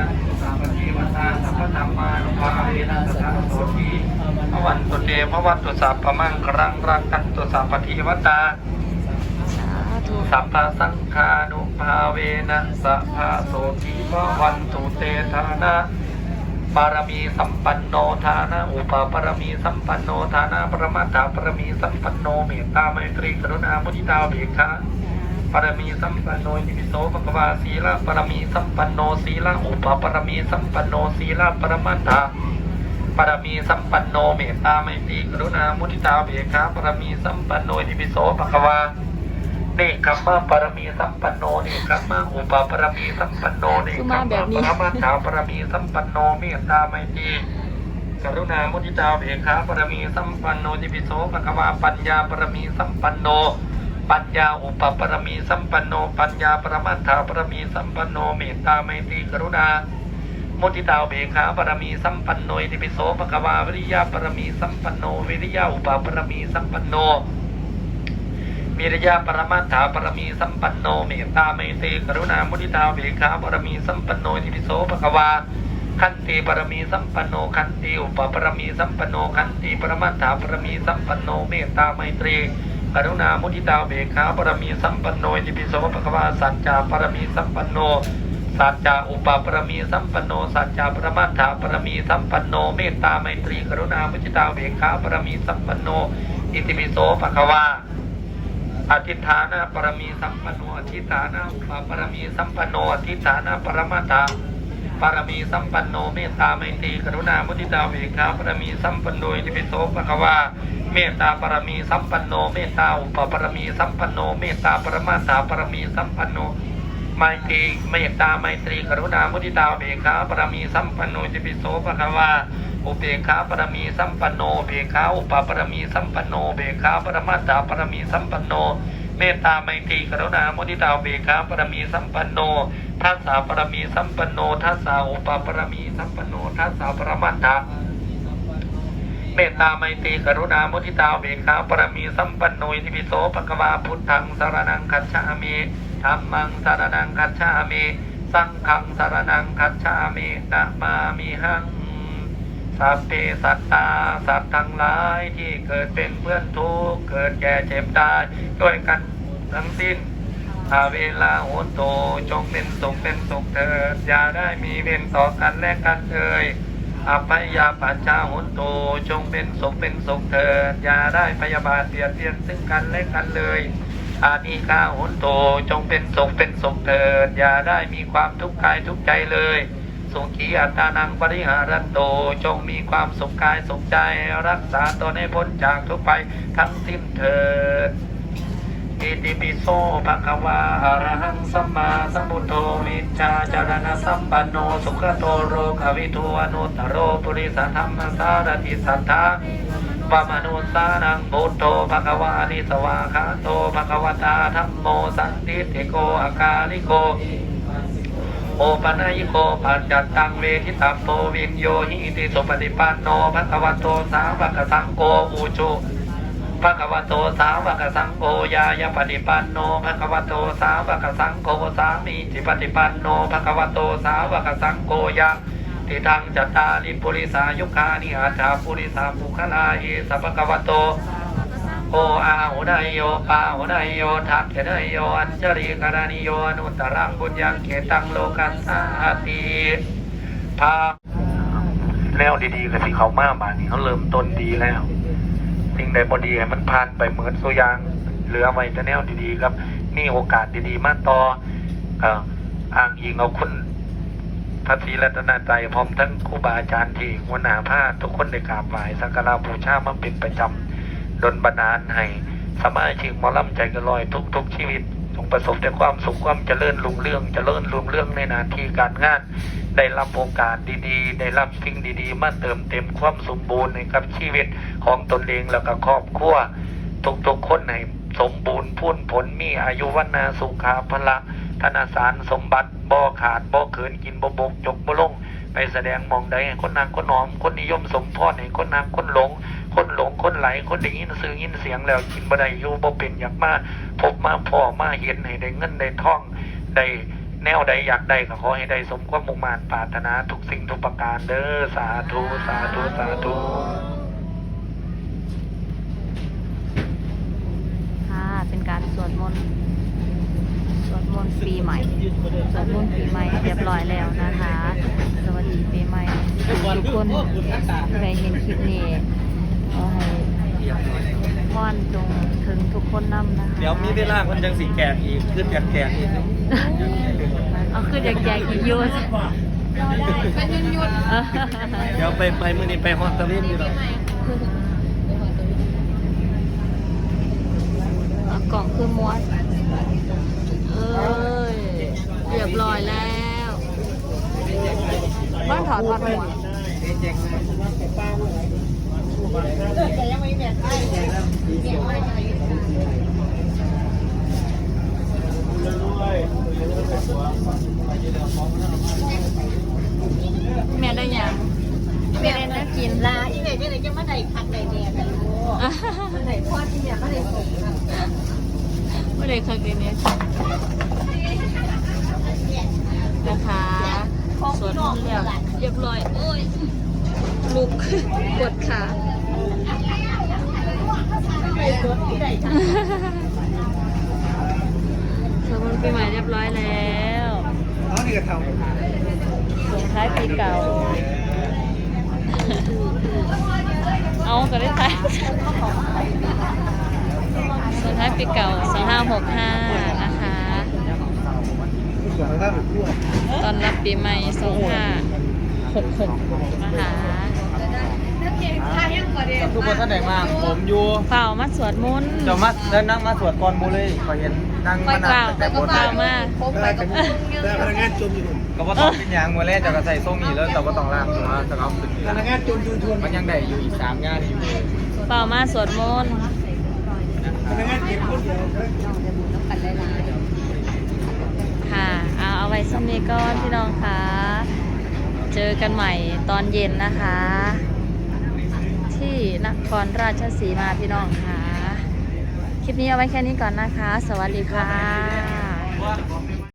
กันตุสาปฏิวัตาสัพพธรรมานุภาเวนัสสะโสทีพระวันตุเตพระวันตุสัพพมังครังรักกันตุสาปฏิวัตาสัพพสังฆานุภาเวนะสัพพะโสทีพระวันตุเตธานะปารมีสัมปันโนทานะอุปปารมีสัมปันโนทานะประมัตถาปรมีสัมปันโนเมตตาไมตรีกรุณามุทิตาเบกขา ปรมีสัมปันโนอิติปิโสภควาสีละปรมีสัมปันโนสีละอุปปารมีสัมปันโนสีละปรมัตถาปรมีสัมปันโนเมตตาไมตรีกรุณามุทิตาเบกขาปรมีสัมปันโนอิติปิโสภควาเนคขมาปรมีสัมปันโนเนคขมาอุปปรมีสัมปันโนเนคขมาปรมาถาปรมีสัมปันโนเมตตาไมตรีกรุณามุทิตาเบกขาปรมีสัมปันโนติปิโสภควาปัญญาปรมีสัมปันโน ปัญญาอุปปรมีสัมปันโน ปัญญาปรมาถาปรมีสัมปันโนเมตตาไมตรีกรุณามุทิตาเบขาปรมีสัมปันโนอิติปิโสภควาวิริยาปรมีสัมปันโนวิริยาอุปปรมีสัมปันโนวิริยะปรมัตถาปรมีสัมปันโนเมตตาไมตรีกรุณามุทิตาเบขาปรมีสัมปันโนอิติปิโสภควาขันติปรมีสัมปันโนขันติอุปปรมีสัมปันโนขันติปรมัตถาปรมีสัมปันโนเมตตาไมตรี กรุณามุทิตาเบขาปรมีสัมปันโนอิติปิโสภควาสัจจาปรมีสัมปันโนสัจจาอุปปรมีสัมปันโนสัจจาปรมัตถาปรมีสัมปันโนเมตตาไมตรีกรุณามุทิตาเบขาปรมีสัมปันโนอิติปิโสภควาอธิฐานะปรมีสัมปันโนอธิฐานะอุปปรมีสัมปันโนอธิฐานะปรมา ตาปรมีสัมปันโนเมตตาไมตรีกรุณามุทิตาเวขาปรมีสัมปันโนอิติปิโสภควาเมตตาปรมีสัมปันโนเมตตาอุปปรมีสัมปันโนเมตตาปรมาตาปรมีสัมปันโนไมตรีเมตตาไมตรีกรุณามุทิตาเบขาปรมีสัมปันโนอิปิโสภควาอุเบขาปรมีสัมปันโนเบขาอุปปรมีสัมปันโนเบขาปรมาตาปรมีสัมปันโน เมตตาไมตรีกรุณามุทิตาเบกขาปรมีสัมปันโนทัสสาปรมีสัมปันโนทัสสาอุปปรมีสัมปันโนทัสสาปรมัตถาเมตตาไมตรีกรุณามุทิตาเบกขาปรมีสัมปันโนอิติปิโสปะกวาพุทธังสารนังคัจฉามิธัมมังสารนังคัจฉามิสังฆังสารนังคัจฉามินะมามิหัง สัพเพสัตตาสัตว์ทั้งหลายที่เกิดเป็นเพื่อนทุกข์เกิดแก่เจ็บตายด้วยกันทั้งสิ้นอาเวลาโหนโตจงเป็นสุขเป็นสุขเถิดอย่าได้มีเวรต่อกันและกันเลยอภัยยาปัจจาโหนโตจงเป็นสุขเป็นสุขเถิดอย่าได้พยาบาทเบียเบียนซึ่งกันและกันเลยอานิกาโหนโตจงเป็นสุขเป็นสุขเถิดอย่าได้มีความทุกข์กายทุกข์ใจเลย สุขีอัตานังปริหารันโตจงมีความสุขกายสุขใจรักษาตนให้พ้นจากทุกภัยทั้งสิ้นเถิดอิติปิโสภะคะวาอะระหังสัมมาสัมพุทโธวิชชาจารณสัมปันโนสุขโตโรควิทูอนุตโรปุริสธรรมสารติสัทธาวามนุสานังพุทโธภะคะวานิสวาคาโตภะคะวตาธัมโมสันติติโกอากาลิโก โอปัญญิโกปัจจตังเวทิตัปโปวินโยหิติสุปฏิปันโนภะคะวะโตสาวกสังโฆอุจุภะคะวะโตสาวกสังโฆยายปฏิปันโนภะคะวะโตสาวกสังโฆสามีจิปฏิปันโนภะคะวะโตสาวกสังโฆยะติทังจตาลิปุริสายุคานิอาชาปุริสาภุคลาเยสัพพะคะวโต โออาหุนายโยปาหุนายโยทักเขนายโยอัญชริการานิโยอนุตรังบุญยังเขตังโลกัสสาติภาแนวดีๆกับที่เขามาบานนี้เขาเริ่มต้นดีแล้ว สิ่งใดบดีมันผ่านไปเหมือนตัวอย่าง เหลือไว้แต่แนวดีๆครับมีโอกาสดีๆ มาต่ออ่ออ้างอิงเอาคุณพระศรีรัตนตรัยพร้อมทั้งครูบาอาจารย์ที่หัวหน้าผ้าทุกคนได้กราบไหว้สักการะบูชามาเป็นประจำ ดนบันดาลให้สมาชิกมอลำใจกระลอยทุกทุกชีวิตจงประสบแต่ความสุขความเจริญรุ่งเรื่องเจริญรุ่งเรื่องในหนาที่การงาน ได้รับโอกาสดีๆ ได้รับสิ่งดีๆ มาเติมเต็มความสมบูรณ์ในกับชีวิตของตนเองแล้วก็ครอบครัวทุกๆคนให้สมบูรณ์พูนผลมีอายุวันนาสุขาพละธนาสารสมบัติบ่อขาดบ่อเขินกินบ่บกจกบ่ลง ไปแสดงมองใด้คนนางคนหอม คนนิยมสมพรให้คนนางคนหลง คนหลงคนไหล คนได้ยินสื่อยินเสียงแล้วกินบ่ได้อยู่บ่เป็นอยากมาพบมาพ่อมาเห็นให้ได้เงินได้ทองได้แนวใดอยากได้ก็ขอให้ได้สมความมุ่งมั่นปรารถนาทุกสิ่งทุกประการเด้อสาธุสาธุสาธุค่ะเป็นการสวดมนต์ วดมนต์ปีใหม่สวดมนต์ปีใหม่เรียบร้อยแล้วนะคะ สวัสดีปีใหม่ทุกคนใครเห็นคลิปนี้ขอให้พรจงถึงทุกคนนำนะคะเดี๋ยวมีเวลาคนจังสีแกกอีกขึ้นแกกแกกอีกเอาคือแจกๆอีกอยูนเป็นยุนยุนเดี๋ยวไปไปมือนี้ไปฮอนตะวินอยู่แล้วเอากล่องคือม้วนเอ้ยเรียบร้อยแล้วบ้าน ถอดถอดหัวแม่ได้ยังแม่ได้นักกินลาอีไหนเนี่ยไหนจะมาได้คักได้เนี่ยกันลูกไหนพ่อที่เนี่ยมาได้ส่งไม่ได้คยกินเนี่ยนะคะสวดมนต์แล้ว เรียบร้อย โอ้ย ลุกกดขาไปรถที่ไหนคะสวดมนต์ปีใหม่เรียบร้อยแล้วอ๋อนี่ก็ทส่งท้ายปีเก่า เอาก็ได้ท้ายส่งท้ายปีเก่า 2565 นะคะำส่วนทางด้านทั่วตอนรับปีใหม่ 2566นะคะทุกคนท่านไหนมาผมอยู่เปล่ามาสวดมนต์เดี๋ยวมาเดินนั่งมาสวดก่อนหมูเลยขอเห็นนั่งไม่มานั่งเปล่าแต่บนเปล่ามาผมไปกับมึงเยอะพนักงานจมอยู่ก็ว่าต้องเป็นยางมือแรกจะกระใส่ส้มนี่แล้วแต่ว่าต้องล่างหัวจะเอาขึ้นพนักงานจมชวนมันยังได้อยู่อีกสามงานอยู่เปล่ามาสวดมนต์พนักงานเก็บคนเดียวค่ะเอาเอาไว้สำนีก่อนพี่น้องคะ เจอกันใหม่ตอนเย็นนะคะ ที่นครราชสีมาพี่น้องค่ะ คลิปนี้เอาไว้แค่นี้ก่อนนะคะ สวัสดีค่ะ